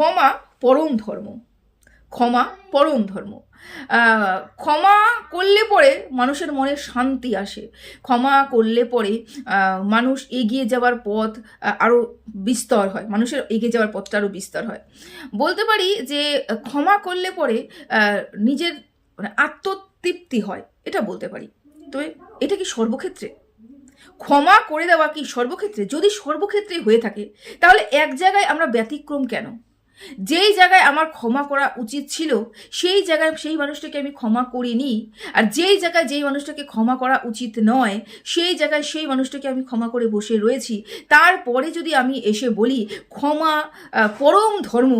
ক্ষমা পরম ধর্ম। ক্ষমা পরম ধর্ম। ক্ষমা করলে পরে মানুষের মনে শান্তি আসে। ক্ষমা করলে পরে মানুষ এগিয়ে যাওয়ার পথ আরও বিস্তর হয়। মানুষের এগিয়ে যাওয়ার পথটা আরও বিস্তর হয়। বলতে পারি যে, ক্ষমা করলে পরে নিজের মানে আত্মতৃপ্তি হয়। এটা বলতে পারি। তবে এটা কি সর্বক্ষেত্রে? ক্ষমা করে দেওয়া কি সর্বক্ষেত্রে? যদি সর্বক্ষেত্রে হয়ে থাকে, তাহলে এক জায়গায় আমরা ব্যতিক্রম কেন? যেই জায়গায় আমার ক্ষমা করা উচিত ছিল, সেই জায়গায় সেই মানুষটাকে আমি ক্ষমা করিনি। আর যেই জায়গায় যেই মানুষটাকে ক্ষমা করা উচিত নয়, সেই জায়গায় সেই মানুষটাকে আমি ক্ষমা করে বসে রয়েছি। তারপরে যদি আমি এসে বলি, ক্ষমা পরম ধর্ম,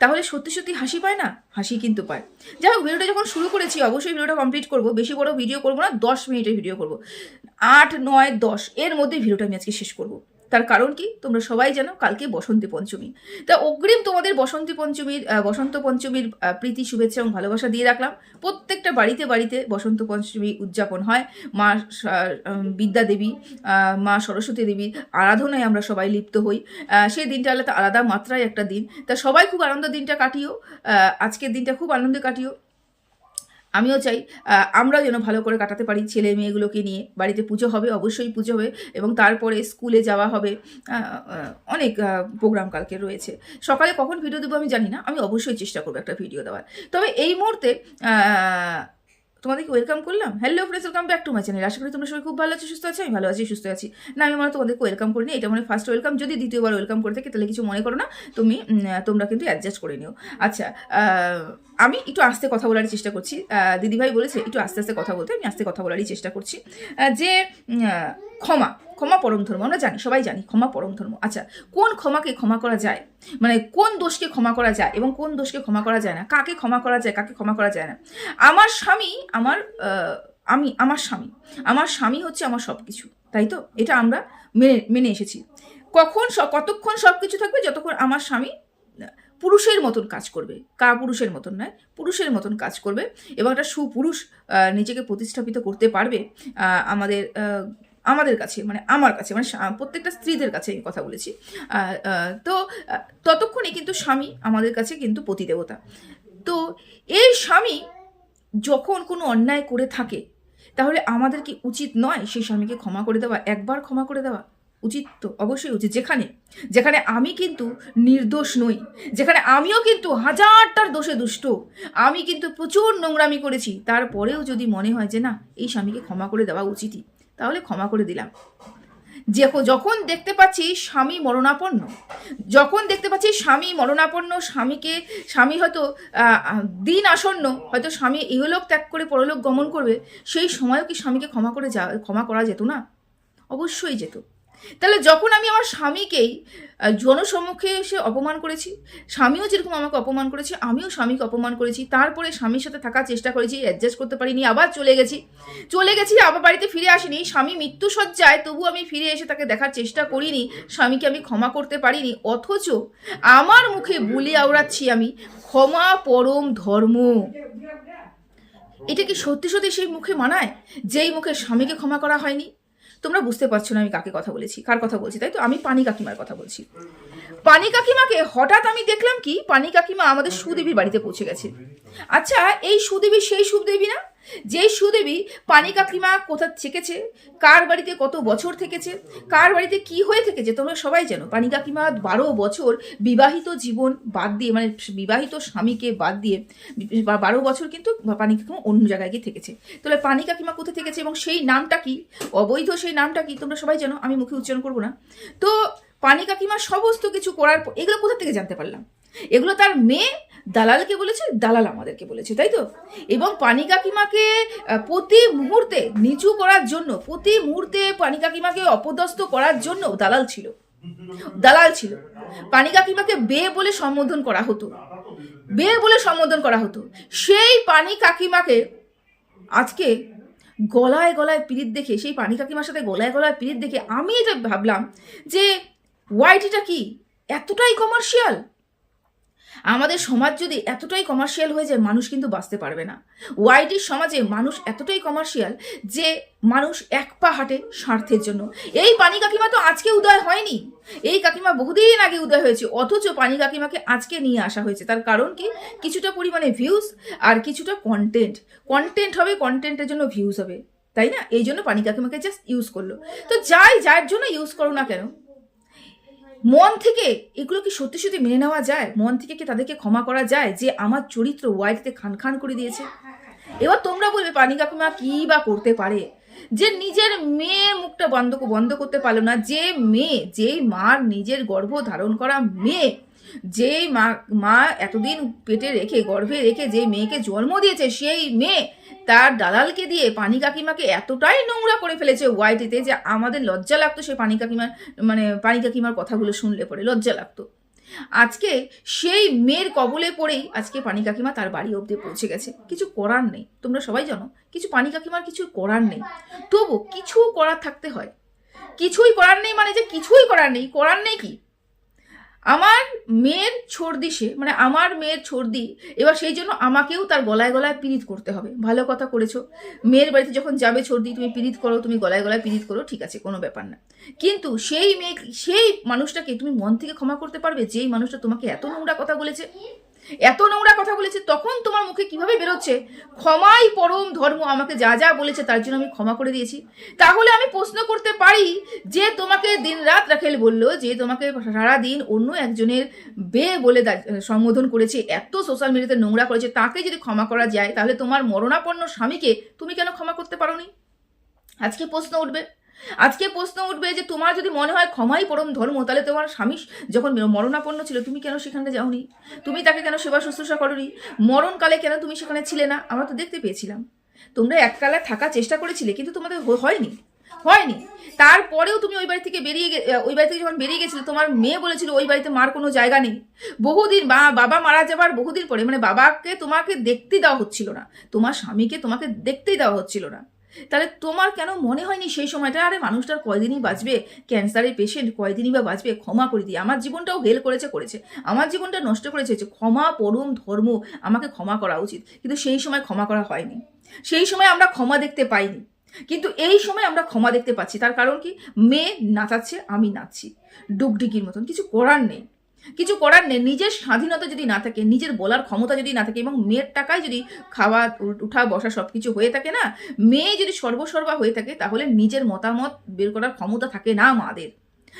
তাহলে সত্যি সত্যি হাসি পায় না? হাসি কিন্তু পায়। যাই হোক, ভিডিওটা যখন শুরু করেছি, অবশ্যই ভিডিওটা কমপ্লিট করব। বেশি বড় ভিডিও করব না, দশ মিনিটের ভিডিও করব। আট, নয়, দশ, এর মধ্যে ভিডিওটা আমি আজকে শেষ করব। তার কারণ কি? তোমরা সবাই জানো কালকে বসন্তী পঞ্চমী। তা অগ্রিম তোমাদের বসন্তী পঞ্চমীর বসন্ত পঞ্চমীর প্রীতি, শুভেচ্ছা এবং ভালোবাসা দিয়ে রাখলাম। প্রত্যেকটা বাড়িতে বাড়িতে বসন্ত পঞ্চমী উদযাপন হয়। মা বিদ্যা দেবী মা সরস্বতী দেবীর আরাধনায় আমরা সবাই লিপ্ত হই। সেই দিনটা আলাদা আলাদা মাত্রায় একটা দিন। তা সবাই খুব আনন্দ দিনটা কাটিও। আজকের দিনটা খুব আনন্দে কাটিও। আমিও চাই আমরা আমরাও যেন ভালো করে কাটাতে পারি ছেলে মেয়েগুলোকে নিয়ে। বাড়িতে পুজো হবে, অবশ্যই পুজো হবে এবং তারপরে স্কুলে যাওয়া হবে। অনেক প্রোগ্রাম কালকে রয়েছে। সকালে কখন ভিডিও দেবো আমি জানি না, আমি অবশ্যই চেষ্টা করব একটা ভিডিও দেওয়ার। তবে এই মুহূর্তে তোমাদেরকে ওয়েলকাম করলাম। Hello friends welcome back to my channel আশা করি তোমরা সবাই খুব ভালো আছো, সুস্থ আছো, আমি ভালো আছি, সুস্থ আছি। না, আমি মানে তোমাদেরকে ওয়েলকাম করিনি, এটা মানে ফার্স্ট ওয়েলকাম যদি দ্বিতীয়বার ওয়েলকাম করে থাকে, তাহলে কিছু মনে করো না, তুমি তোমরা কিন্তু অ্যাডজাস্ট করে নিও। আচ্ছা আমি একটু আস্তে কথা বলার চেষ্টা করছি। দিদিভাই বলেছে, একটু আস্তে আস্তে কথা বলতে, আমি আস্তে কথা বলারই চেষ্টা করছি। যে ক্ষমা ক্ষমা পরম ধর্ম, আমরা জানি, সবাই জানি ক্ষমা পরম ধর্ম। আচ্ছা কোন ক্ষমাকে ক্ষমা করা যায়? মানে কোন দোষকে ক্ষমা করা যায় এবং কোন দোষকে ক্ষমা করা যায় না? কাকে ক্ষমা করা যায়, কাকে ক্ষমা করা যায় না? আমার স্বামী, আমার আমি, আমার স্বামী আমার স্বামী হচ্ছে আমার সব কিছু তাই তো? এটা আমরা মেনে মেনে এসেছি। কখন কতক্ষণ সব কিছু থাকবে? যতক্ষণ আমার স্বামী, পুরুষের মতন কাজ করবে। কা, পুরুষের মতন নয়, পুরুষের মতন কাজ করবে এবং একটা সুপুরুষ নিজেকে প্রতিষ্ঠাপিত করতে পারবে আমাদের আমাদের কাছে মানে আমার কাছে মানে প্রত্যেকটা স্ত্রীদের কাছে আমি কথা বলেছি। তো ততক্ষণে কিন্তু স্বামী আমাদের কাছে কিন্তু পতিদেবতা। তো এই স্বামী যখন কোনো অন্যায় করে থাকে, তাহলে আমাদের কি উচিত নয় সেই স্বামীকে ক্ষমা করে দেওয়া? একবার ক্ষমা করে দেওয়া উচিত তো, অবশ্যই উচিত। যেখানে যেখানে আমি কিন্তু নির্দোষ নই, যেখানে আমিও কিন্তু হাজারটার দোষে দুষ্ট, আমি কিন্তু প্রচুর নোংরামি করেছি, তারপরেও যদি মনে হয় যে না, এই স্বামীকে ক্ষমা করে দেওয়া উচিতই। তাহলে ক্ষমা করে দিলাম। যে যখন দেখতে পাচ্ছি স্বামী মরণাপন্ন, যখন দেখতে পাচ্ছি স্বামী মরণাপন্ন, স্বামীকে, স্বামী হয়তো দিন আসন্ন, হয়তো স্বামী ইহলোক ত্যাগ করে পরলোক গমন করবে, সেই সময়ও কি স্বামীকে ক্ষমা করে যা, ক্ষমা করা যেত না? অবশ্যই যেত। তাহলে যখন আমি আমার স্বামীকেই জনসম্মুখে এসে অপমান করেছি, স্বামীও যেরকম আমাকে অপমান করেছে, আমিও স্বামীকে অপমান করেছি, তারপরে স্বামীর সাথে থাকার চেষ্টা করেছি অ্যাডজাস্ট করতে পারিনি, আবার চলে গেছি। চলে গেছি, আবার বাড়িতে ফিরে আসিনি, স্বামী মৃত্যুসজ্জায় তবু আমি ফিরে এসে তাকে দেখার চেষ্টা করিনি, স্বামীকে আমি ক্ষমা করতে পারিনি, অথচ আমার মুখে বুলি আওড়াচ্ছি আমি, ক্ষমা পরম ধর্ম। এটা কি সত্যি সত্যি সেই মুখে মানায়, যেই মুখে স্বামীকে ক্ষমা করা হয়নি? তোমরা বুঝতে পারছ না আমি কাকে কথা বলেছি, কার কথা বলছি, তাই তো? আমি পানি কাকিমার কথা বলছি। পানি কাকিমাকে হঠাৎ আমি দেখলাম কি? পানি কাকিমা আমাদের সুদেবীর বাড়িতে পৌঁছে গেছে। আচ্ছা এই সুদেবী সেই সুদেবী না? যেই সুদেবী পানি কাকিমা কোথা থেকেছে? কার বাড়িতে কত বছর থেকেছে? কার বাড়িতে কি হয়ে থেকেছে? তোমরা সবাই জানো, পানি কাকিমা বারো বছর বিবাহিত জীবন বাদ দিয়ে মানে বিবাহিত স্বামীকে বাদ দিয়ে বারো বছর কিন্তু পানি কাকিমা অন্য জায়গায় গিয়ে থেকেছে। তাহলে পানি কাকিমা কোথা থেকেছে এবং সেই নামটা কি? অবৈধ সেই নামটা কি? তোমরা সবাই জানো, আমি মুখে উচ্চারণ করব না। তো পানি কাকিমা সমস্ত কিছু করার এগুলো কোথা থেকে জানতে পারলাম? এগুলো তার মেয়ে দালালকে বলেছে, দালাল আমাদেরকে বলেছে, তাই তো? এবং পানি কাকিমাকে প্রতি মুহূর্তে নিচু করার জন্য, প্রতি মুহূর্তে পানি কাকিমাকে অপদস্থ করার জন্য দালাল ছিল। দালাল ছিল। পানি কাকিমাকে বে বলে সম্বোধন করা হতো। বে বলে সম্বোধন করা হতো। সেই পানি কাকিমাকে আজকে গলায় গলায় পিরিত দেখে, সেই পানি কাকিমার সাথে গলায় গলায় পিরিত দেখে আমি এটা ভাবলাম যে ওয়াইটিটা কি? এতটাই কমার্শিয়াল আমাদের সমাজ যদি এতটাই কমার্শিয়াল হয়ে যায়, মানুষ কিন্তু বাঁচতে পারবে না। ওয়াইটির সমাজে মানুষ এতটাই কমার্শিয়াল যে মানুষ এক পা হাঁটে স্বার্থের জন্য। এই পানি কাকিমা তো আজকে উদয় হয়নি। এই কাকিমা বহুদিন আগে উদয় হয়েছে, অথচ পানি কাকিমাকে আজকে নিয়ে আসা হয়েছে। তার কারণ কি? কিছুটা পরিমাণে ভিউজ আর কিছুটা কন্টেন্ট কন্টেন্ট হবে কন্টেন্টের জন্য ভিউজ হবে। তাই না? এই জন্য পানি কাকিমাকে জাস্ট ইউজ করল। তো যাই, যার জন্য ইউজ করো না কেন? মন থেকে এগুলো কি সত্যি সত্যি মেনে নেওয়া যায়? মন থেকে কি তাদেরকে ক্ষমা করা যায়? যে আমার চরিত্র ওয়াইটিতে খান খান করে দিয়েছে। এবার তোমরা বলবে, পানি কাকিমা কি বা করতে পারে? যে নিজের মেয়ের মুখটা বন্ধ বন্ধ করতে পারল না। যে মেয়ে, যেই মার নিজের গর্ভ ধারণ করা মেয়ে, যেই মা মা এতদিন পেটে রেখে, গর্ভে রেখে যে মেয়েকে জন্ম দিয়েছে, সেই মেয়ে তার দালালকে দিয়ে পানি কাকিমাকে এতটাই নোংরা করে ফেলেছে ওয়াইটিতে যে আমাদের লজ্জা লাগতো সেই পানি কাকিমার মানে পানি কাকিমার কথাগুলো শুনলে পরে, লজ্জা লাগতো। আজকে সেই মেয়ের কবলে পড়েই আজকে পানি কাকিমা তার বাড়ি অবধি পৌঁছে গেছে। কিছু করার নেই, তোমরা সবাই জানো, কিছু পানি কাকিমার কিছু করার নেই। তবু কিছু করার থাকতে হয়। কিছুই করার নেই মানে যে কিছুই করার নেই করার নেই কি? আমার মেয়ের ছর্দি সে মানে আমার মেয়ের ছর্দি, এবার সেই জন্য আমাকেও তার গলায় গলায় পীড়িত করতে হবে। ভালো কথা করেছ। মেয়ের বাড়িতে যখন যাবে ছর্দি, তুমি পীড়িত করো, তুমি গলায় গলায় পীড়িত করো, ঠিক আছে, কোনো ব্যাপার না। কিন্তু সেই মেয়ে, সেই মানুষটাকে তুমি মন থেকে ক্ষমা করতে পারবে, যেই মানুষটা তোমাকে এত নোংরা কথা বলেছে? এত নোংরা কথা বলেছে, তখন তোমার মুখে কীভাবে বেরোচ্ছে? ক্ষমাই পরম ধর্ম, আমাকে যা যা বলেছে তার জন্য আমি ক্ষমা করে দিয়েছি। তাহলে আমি প্রশ্ন করতে পারি, যে তোমাকে দিন রাত রাখেল বলল যে তোমাকে সারা দিন অন্য একজনের বে বলে সম্বোধন করেছে, এত সোশ্যাল মিডিয়াতে নোংরা করেছে, তাকে যদি ক্ষমা করা যায়, তাহলে তোমার মরণাপন্ন স্বামীকে তুমি কেন ক্ষমা করতে পারোনি? আজকে প্রশ্ন উঠবে। আজকে প্রশ্ন উঠবে যে তোমার যদি মনে হয় ক্ষমাই পরম ধর্ম, তাহলে তোমার স্বামী যখন মরণাপন্ন ছিল, তুমি কেন সেখানে যাওনি? তুমি তাকে কেন সেবা শুশ্রূষা করনি? মরণকালে কেন তুমি সেখানে ছিলে না? আমরা তো দেখতে পেয়েছিলাম। তোমরা এককালে থাকার চেষ্টা করেছিলে, কিন্তু তোমাদের হয়নি। হয়নি। তারপরেও তুমি ওই বাড়ি থেকে বেরিয়ে ওই বাড়ি থেকে যখন বেরিয়ে গেছিলে, তোমার মেয়ে বলেছিল, ওই বাড়িতে মার কোনো জায়গা নেই। বহুদিন বা, বাবা মারা যাবার বহুদিন পরে মানে বাবাকে তোমাকে দেখতে দেওয়া হচ্ছিল না। তোমার স্বামীকে তোমাকে দেখতেই দেওয়া হচ্ছিল না। তাহলে তোমার কেন মনে হয়নি সেই সময়টা আরে মানুষটার কয়দিনই বাঁচবে? ক্যান্সারের পেশেন্ট কয়দিনই বা বাঁচবে? ক্ষমা করে দিয়ে আমার জীবনটাও হেল করেছে করেছে। আমার জীবনটা নষ্ট করেছে ক্ষমা পরম ধর্ম আমাকে ক্ষমা করা উচিত। কিন্তু সেই সময় ক্ষমা করা হয়নি। সেই সময় আমরা ক্ষমা দেখতে পাইনি। কিন্তু এই সময় আমরা ক্ষমা দেখতে পাচ্ছি। তার কারণ কি? মেয়ে নাচাচ্ছে, আমি নাচছি। ডুগডুগির মতন। কিছু করার নেই। কিছু করার নেই। নিজের স্বাধীনতা যদি না থাকে, নিজের বলার ক্ষমতা যদি না থাকে এবং মেয়ের টাকায় যদি খাওয়া, উঠা বসা সব কিছু হয়ে থাকে না, মেয়ে যদি সর্বসর্বা হয়ে থাকে, তাহলে নিজের মতামত বের করার ক্ষমতা থাকে না মাদের।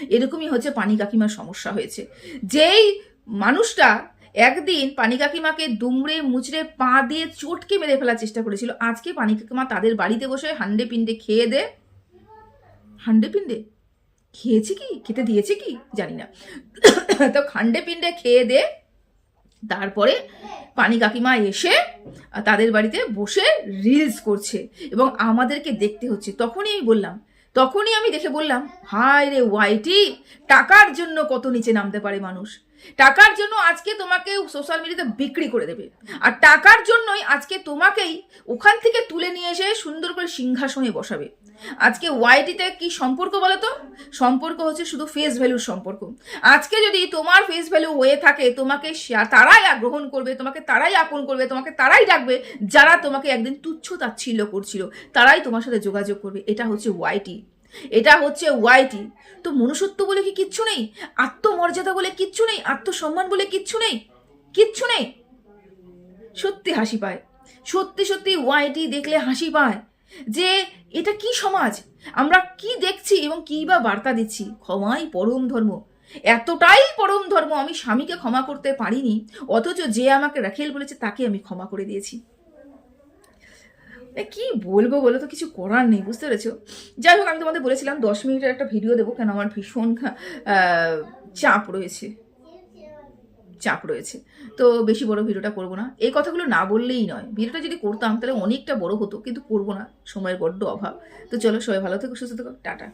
এরকমই হচ্ছে পানি কাকিমার সমস্যা হয়েছে। যেই মানুষটা একদিন পানি কাকিমাকে দুমড়ে মুচড়ে পা দিয়ে চটকে মেরে ফেলার চেষ্টা করেছিল, আজকে পানি কাকিমা তাদের বাড়িতে বসে হান্ডে পিন্ডে খেয়ে দে। হান্ডে পিন্ডে? খেয়েছে কি? খেতে দিয়েছে কি? জানি না। তো খান্ডে পিন্ডে খেয়ে দে। তারপরে পানি কাকিমা এসে তাদের বাড়িতে বসে রিলস করছে এবং আমাদেরকে দেখতে হচ্ছে। তখনই আমি বললাম, তখনই আমি দেখে বললাম, হায় রে ওয়াইটি টাকার জন্য কত নিচে নামতে পারে মানুষ? টাকার জন্য আজকে তোমাকে সোশ্যাল মিডিয়াতে বিক্রি করে দেবে। আর টাকার জন্যই আজকে তোমাকেই ওখান থেকে তুলে নিয়ে এসে সুন্দর করে সিংহাসনে বসাবে। আজকে ওয়াইটিতে কি সম্পর্ক বলো তো সম্পর্ক হচ্ছে শুধু ফেস ভ্যালুর সম্পর্ক। আজকে যদি তোমার ফেস ভ্যালু হয়ে থাকে, তোমাকে তারাই গ্রহণ করবে, তোমাকে তারাই আপন করবে, তোমাকে তারাই ডাকবে, যারা তোমাকে একদিন তুচ্ছ তাচ্ছিল্য করছিল, তারাই তোমার সাথে যোগাযোগ করবে। এটা হচ্ছে ওয়াইটি এটা হচ্ছে ওয়াইটি তো মনুষ্যত্ব বলে কি কিচ্ছু নেই? আত্মমর্যাদা বলে কিচ্ছু নেই? আত্মসম্মান বলে কিচ্ছু নেই? কিচ্ছু নেই? সত্যি হাসি পায়। সত্যি সত্যি ওয়াইটি দেখলে হাসি পায়। যে এটা কি সমাজ? আমরা কি দেখছি এবং কি বা বার্তা দিচ্ছি? ক্ষমাই পরম ধর্ম। এতটাই পরম ধর্ম আমি স্বামীকে ক্ষমা করতে পারিনি, অথচ যে আমাকে রাখেল বলেছে তাকে আমি ক্ষমা করে দিয়েছি। কি বলব বলো তো? কিছু করার নেই, বুঝতে পেরেছ? যাই হোক, আমি তোমাদের বলেছিলাম দশ মিনিটের একটা ভিডিও দেবো, কেন আমার ভীষণ চাপ রয়েছে। চাপ রয়েছে। তো বেশি বড় ভিডিওটা করব না। এই কথাগুলো না বললেই নয়। ভিডিওটা যদি করতাম তাহলে অনেকটা বড় হতো, কিন্তু করব না। সময়ের বড্ড অভাব। তো চলো সবাই ভালো থেকো, সুস্থ থেকো। টাটা।